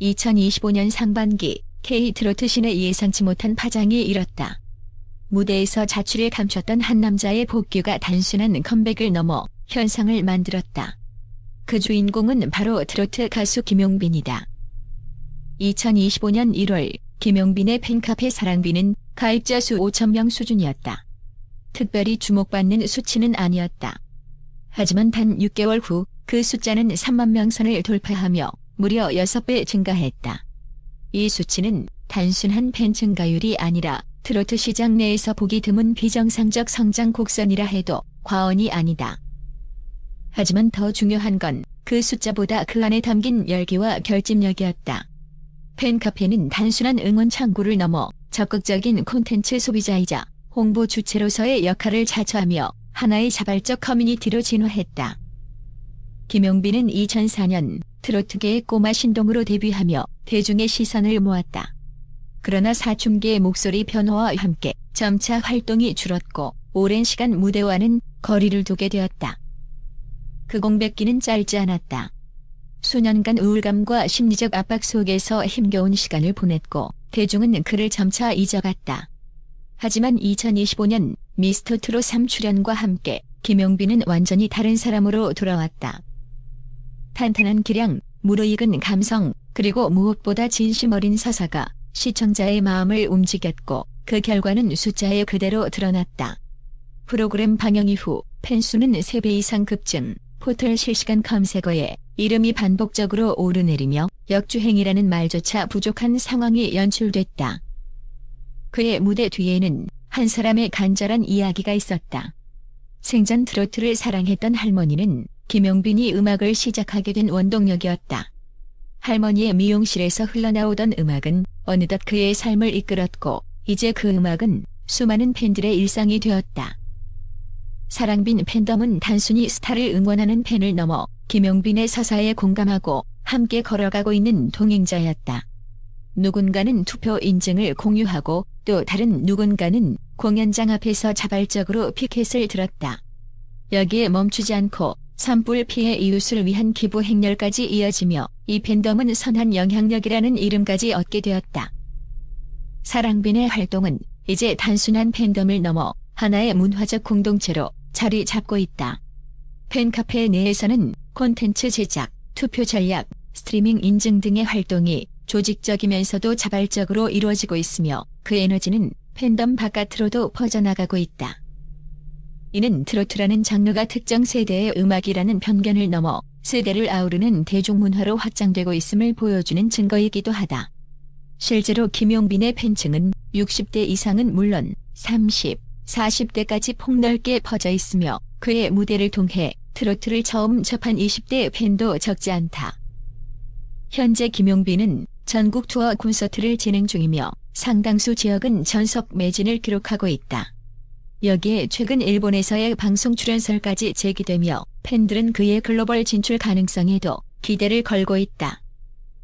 2025년 상반기 K 트로트 신의 예상치 못한 파장이 일었다. 무대에서 자취를 감췄던 한 남자의 복귀가 단순한 컴백을 넘어 현상을 만들었다. 그 주인공은 바로 트로트 가수 김용빈이다. 2025년 1월 김용빈의 팬카페 사랑비는 가입자 수 5천명 수준이었다. 특별히 주목받는 수치는 아니었다. 하지만 단 6개월 후 그 숫자는 3만 명 선을 돌파하며 무려 6배 증가했다. 이 수치는 단순한 팬 증가율이 아니라 트로트 시장 내에서 보기 드문 비정상적 성장 곡선이라 해도 과언이 아니다. 하지만 더 중요한 건 그 숫자보다 그 안에 담긴 열기와 결집력이었다. 팬카페는 단순한 응원 창구를 넘어 적극적인 콘텐츠 소비자이자 홍보 주체로서의 역할을 자처하며 하나의 자발적 커뮤니티로 진화했다. 김용빈은 2004년 트로트계의 꼬마 신동으로 데뷔하며 대중의 시선을 모았다. 그러나 사춘기의 목소리 변화와 함께 점차 활동이 줄었고 오랜 시간 무대와는 거리를 두게 되었다. 그 공백기는 짧지 않았다. 수년간 우울감과 심리적 압박 속에서 힘겨운 시간을 보냈고 대중은 그를 점차 잊어갔다. 하지만 2025년 미스터 트롯 3 출연과 함께 김용빈은 완전히 다른 사람으로 돌아왔다. 탄탄한 기량, 무르익은 감성, 그리고 무엇보다 진심 어린 서사가 시청자의 마음을 움직였고 그 결과는 숫자에 그대로 드러났다. 프로그램 방영 이후 팬수는 3배 이상 급증, 포털 실시간 검색어에 이름이 반복적으로 오르내리며 역주행이라는 말조차 부족한 상황이 연출됐다. 그의 무대 뒤에는 한 사람의 간절한 이야기가 있었다. 생전 트로트를 사랑했던 할머니는 김용빈이 음악을 시작하게 된 원동력이었다. 할머니의 미용실에서 흘러나오던 음악은 어느덧 그의 삶을 이끌었고 이제 그 음악은 수많은 팬들의 일상이 되었다. 사랑빈 팬덤은 단순히 스타를 응원하는 팬을 넘어 김용빈의 서사에 공감하고 함께 걸어가고 있는 동행자였다. 누군가는 투표 인증을 공유하고 또 다른 누군가는 공연장 앞에서 자발적으로 피켓을 들었다. 여기에 멈추지 않고 산불 피해 이웃을 위한 기부 행렬까지 이어지며 이 팬덤은 선한 영향력이라는 이름까지 얻게 되었다. 사랑빈의 활동은 이제 단순한 팬덤을 넘어 하나의 문화적 공동체로 자리 잡고 있다. 팬카페 내에서는 콘텐츠 제작, 투표 전략, 스트리밍 인증 등의 활동이 조직적이면서도 자발적으로 이루어지고 있으며 그 에너지는 팬덤 바깥으로도 퍼져나가고 있다. 이는 트로트라는 장르가 특정 세대의 음악이라는 편견을 넘어 세대를 아우르는 대중문화로 확장되고 있음을 보여주는 증거이기도 하다. 실제로 김용빈의 팬층은 60대 이상은 물론 30, 40대까지 폭넓게 퍼져 있으며 그의 무대를 통해 트로트를 처음 접한 20대 팬도 적지 않다. 현재 김용빈은 전국 투어 콘서트를 진행 중이며 상당수 지역은 전석 매진을 기록하고 있다. 여기에 최근 일본에서의 방송 출연설까지 제기되며 팬들은 그의 글로벌 진출 가능성에도 기대를 걸고 있다.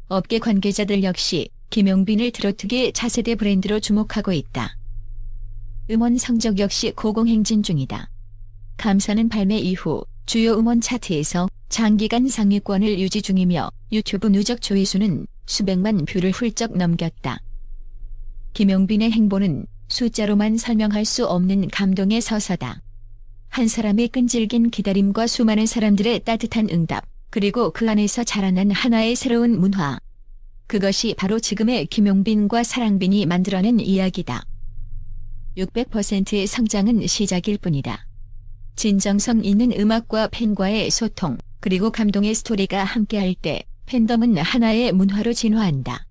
업계 관계자들 역시 김용빈을 트로트계 차세대 브랜드로 주목하고 있다. 음원 성적 역시 고공행진 중이다. 감사는 발매 이후 주요 음원 차트에서 장기간 상위권을 유지 중이며 유튜브 누적 조회수는 수백만 뷰를 훌쩍 넘겼다. 김용빈의 행보는 숫자로만 설명할 수 없는 감동의 서사다. 한 사람의 끈질긴 기다림과 수많은 사람들의 따뜻한 응답, 그리고 그 안에서 자라난 하나의 새로운 문화. 그것이 바로 지금의 김용빈과 사랑빈이 만들어낸 이야기다. 600%의 성장은 시작일 뿐이다. 진정성 있는 음악과 팬과의 소통, 그리고 감동의 스토리가 함께할 때 팬덤은 하나의 문화로 진화한다.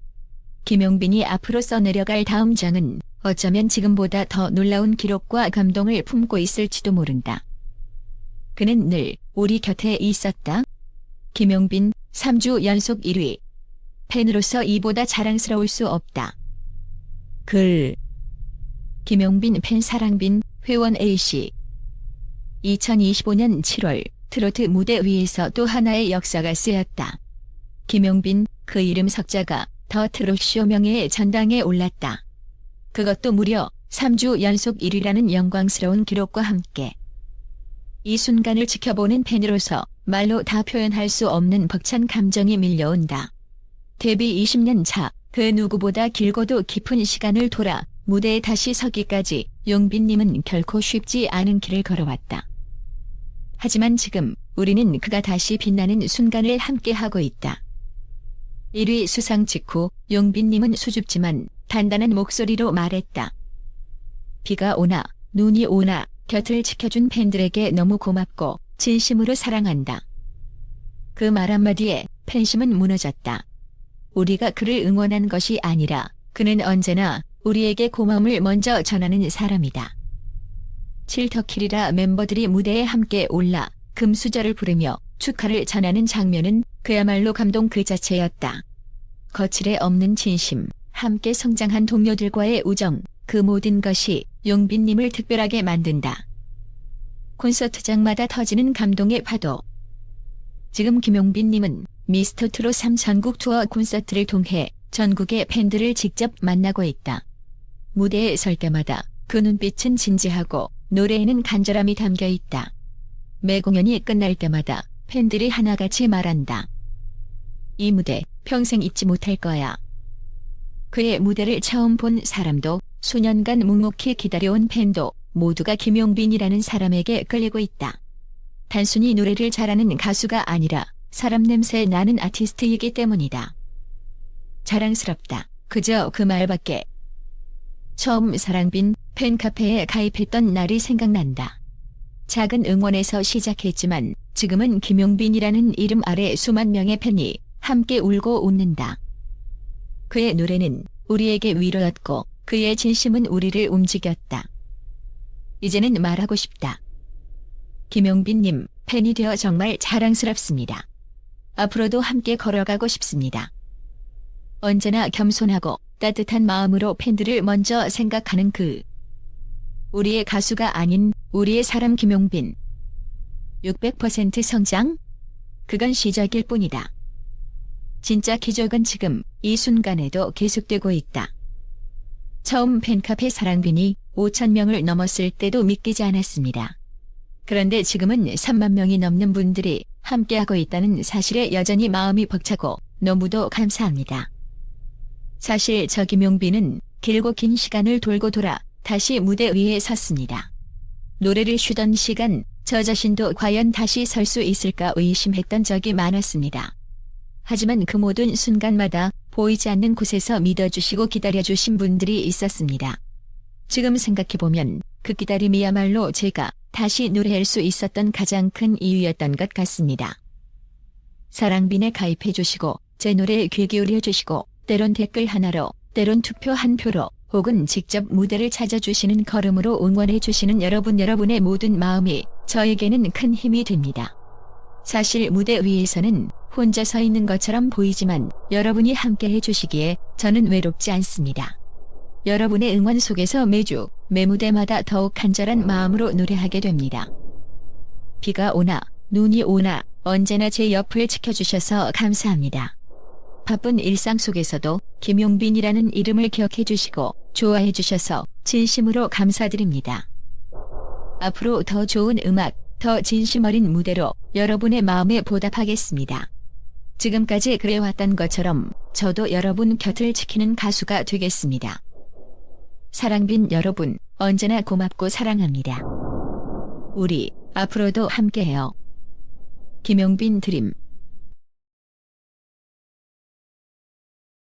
김용빈이 앞으로 써내려갈 다음 장은 어쩌면 지금보다 더 놀라운 기록과 감동을 품고 있을지도 모른다. 그는 늘 우리 곁에 있었다. 김용빈 3주 연속 1위. 팬으로서 이보다 자랑스러울 수 없다. 글 김용빈 팬 사랑빈 회원 A씨 2025년 7월 트로트 무대 위에서 또 하나의 역사가 쓰였다. 김용빈 그 이름 석자가 더 트롯쇼 명예의 전당에 올랐다. 그것도 무려 3주 연속 1위라는 영광스러운 기록과 함께 이 순간을 지켜보는 팬으로서 말로 다 표현할 수 없는 벅찬 감정이 밀려온다. 데뷔 20년 차 그 누구보다 길고도 깊은 시간을 돌아 무대에 다시 서기까지 용빈님은 결코 쉽지 않은 길을 걸어왔다. 하지만 지금 우리는 그가 다시 빛나는 순간을 함께하고 있다. 1위 수상 직후 용빈님은 수줍지만 단단한 목소리로 말했다. 비가 오나 눈이 오나 곁을 지켜준 팬들에게 너무 고맙고 진심으로 사랑한다. 그 말 한마디에 팬심은 무너졌다. 우리가 그를 응원한 것이 아니라 그는 언제나 우리에게 고마움을 먼저 전하는 사람이다. 칠터킬이라 멤버들이 무대에 함께 올라 금수저를 부르며 축하를 전하는 장면은 그야말로 감동 그 자체였다. 거칠에 없는 진심, 함께 성장한 동료들과의 우정, 그 모든 것이 용빈님을 특별하게 만든다. 콘서트장마다 터지는 감동의 파도. 지금 김용빈님은 미스터 트롯 3 전국 투어 콘서트를 통해 전국의 팬들을 직접 만나고 있다. 무대에 설 때마다 그 눈빛은 진지하고 노래에는 간절함이 담겨 있다. 매 공연이 끝날 때마다 팬들이 하나같이 말한다. 이 무대 평생 잊지 못할 거야. 그의 무대를 처음 본 사람도 수년간 묵묵히 기다려온 팬도 모두가 김용빈이라는 사람에게 끌리고 있다. 단순히 노래를 잘하는 가수가 아니라 사람 냄새 나는 아티스트이기 때문이다. 자랑스럽다. 그저 그 말밖에. 처음 사랑빈 팬카페에 가입했던 날이 생각난다. 작은 응원에서 시작했지만 지금은 김용빈이라는 이름 아래 수만 명의 팬이 함께 울고 웃는다. 그의 노래는 우리에게 위로였고 그의 진심은 우리를 움직였다. 이제는 말하고 싶다. 김용빈님, 팬이 되어 정말 자랑스럽습니다. 앞으로도 함께 걸어가고 싶습니다. 언제나 겸손하고 따뜻한 마음으로 팬들을 먼저 생각하는 그 우리의 가수가 아닌 우리의 사람 김용빈 600% 성장? 그건 시작일 뿐이다. 진짜 기적은 지금 이 순간에도 계속되고 있다. 처음 팬카페 사랑빈이 5천 명을 넘었을 때도 믿기지 않았습니다. 그런데 지금은 3만 명이 넘는 분들이 함께하고 있다는 사실에 여전히 마음이 벅차고 너무도 감사합니다. 사실 저 김용빈은 길고 긴 시간을 돌고 돌아 다시 무대 위에 섰습니다. 노래를 쉬던 시간 저 자신도 과연 다시 설 수 있을까 의심했던 적이 많았습니다. 하지만 그 모든 순간마다 보이지 않는 곳에서 믿어주시고 기다려주신 분들이 있었습니다. 지금 생각해보면 그 기다림이야말로 제가 다시 노래할 수 있었던 가장 큰 이유였던 것 같습니다. 사랑빈에 가입해주시고 제 노래에 귀 기울여주시고 때론 댓글 하나로 때론 투표 한 표로 혹은 직접 무대를 찾아주시는 걸음으로 응원해주시는 여러분 여러분의 모든 마음이 저에게는 큰 힘이 됩니다. 사실 무대 위에서는 혼자 서 있는 것처럼 보이지만 여러분이 함께 해주시기에 저는 외롭지 않습니다. 여러분의 응원 속에서 매주 매 무대마다 더욱 간절한 마음으로 노래하게 됩니다. 비가 오나 눈이 오나 언제나 제 옆을 지켜주셔서 감사합니다. 바쁜 일상 속에서도 김용빈이라는 이름을 기억해 주시고 좋아해 주셔서 진심으로 감사드립니다. 앞으로 더 좋은 음악, 더 진심 어린 무대로 여러분의 마음에 보답하겠습니다. 지금까지 그래왔던 것처럼 저도 여러분 곁을 지키는 가수가 되겠습니다. 사랑빈 여러분, 언제나 고맙고 사랑합니다. 우리 앞으로도 함께해요. 김용빈 드림